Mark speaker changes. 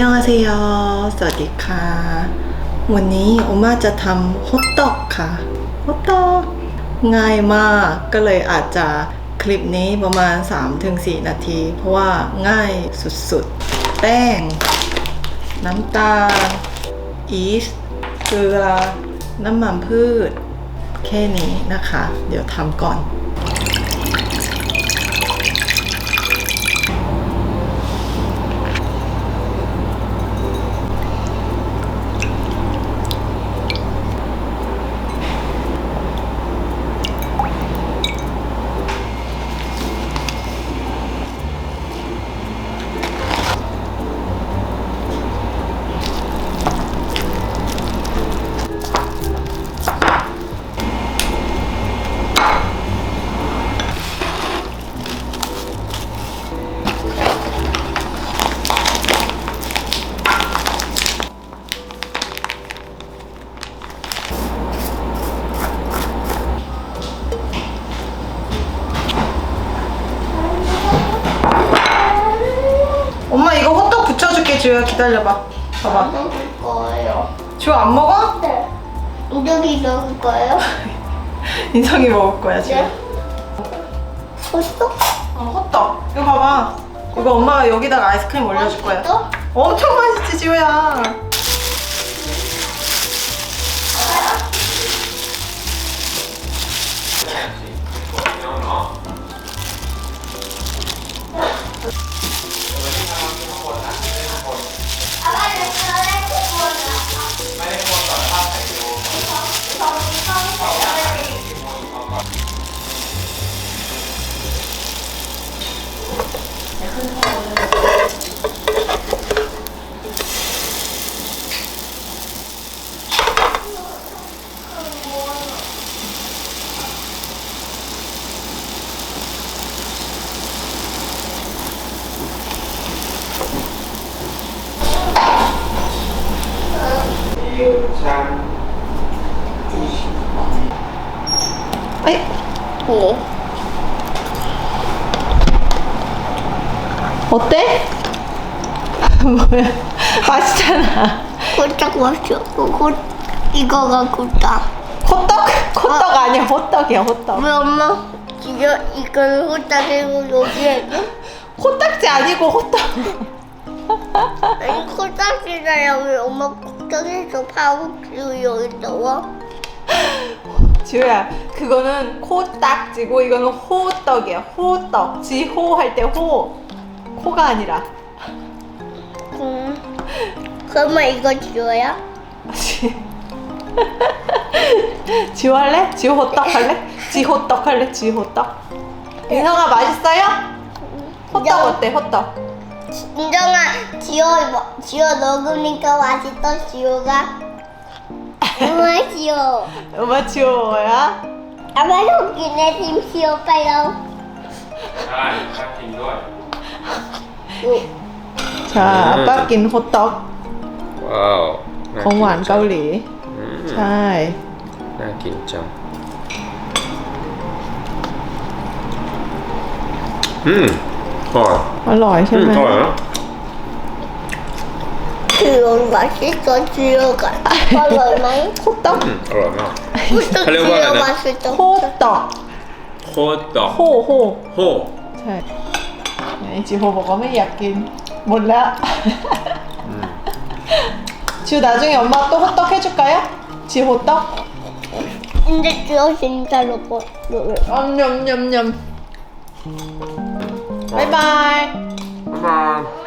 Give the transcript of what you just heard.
Speaker 1: ยอเซยสวัสดีค่ะ วันนี้โอมาจะทำฮอตดอกค่ะฮอตดอกง่ายมากก็เลยอาจจะคลิปนี้ประมาณ 3-4 นาที เพราะว่าง่ายสุดๆ แป้ง น้ำตาล อีสเกลือ น้ำมันพืช แค่นี้นะคะ เดี๋ยวทำก่อน 주야 기다려봐 봐봐
Speaker 2: 먹을 거예요.
Speaker 1: 주안 먹어?
Speaker 2: 네. 여기 먹을 거예요.
Speaker 1: 인성이 먹을 거야 지금
Speaker 2: 네. 벌써?
Speaker 1: 어, 호떡 이거 봐봐 이거 엄마가 여기다가 아이스크림 올려줄 거야
Speaker 2: 또?
Speaker 1: 엄청 맛있지 지우야 아이
Speaker 2: 네.
Speaker 1: 어때? 뭐야 맛있잖아
Speaker 2: 꼴딱 맛있어. 꼴 이거가 꼴딱.
Speaker 1: 호떡? 호떡 아 니야 호떡이야 호떡
Speaker 2: 왜 엄마 진짜 이거는 꼴딱이고 여기에
Speaker 1: 호떡지 아니고 호떡
Speaker 2: 아니 꼴딱이잖아. 왜 엄마 파고 그리고 여기 넣어?
Speaker 1: 지우야 그거는 코딱지고 이거는 호떡이야 호떡 지호 할 때 호 코가 아니라
Speaker 2: 음. 그러면 이거 지워야?
Speaker 1: 지호 할래? 지호 호떡 할래? 지호 떡 할래? 지호떡 인성아 맛있어요? 호떡 어때 호떡?
Speaker 2: 인정아 지워 뭐- 지워 먹으니까 맛있어 지워가. 엄마 지워.
Speaker 1: 엄마 지호 뭐야?
Speaker 2: 아빠 여기네 팀 지워 빨리.
Speaker 3: ได้ถ้ากินด้วย
Speaker 1: 자 아빠 낀 호떡
Speaker 3: ว้าวน่
Speaker 1: ของหวาน
Speaker 3: จั
Speaker 1: เกาหลี
Speaker 3: อืม
Speaker 1: ใช่
Speaker 3: น่ากินจังอืม อร่อย
Speaker 1: อร่อยใช่
Speaker 3: อืม
Speaker 1: ไหม
Speaker 3: อร่อยนะ
Speaker 2: 지워 맛있어 지워가. 어려워 이
Speaker 1: โคตร
Speaker 3: อืมอร่อยมาก
Speaker 2: 호떡
Speaker 3: 하려고
Speaker 2: 지워
Speaker 3: 하네.
Speaker 2: 맛있어.
Speaker 1: โคตร
Speaker 3: โคตรดอก
Speaker 1: โฮโฮ
Speaker 3: โฮ
Speaker 1: ใช่ไหนจิโฮบอกว่าไม่อยากกิน หมดแล้ว 지우 나중에 엄마 또 호떡 해줄까요? 지 호떡?
Speaker 2: 근데 지워 진짜로 뭐
Speaker 1: 냠냠냠냠
Speaker 3: 拜拜。拜拜。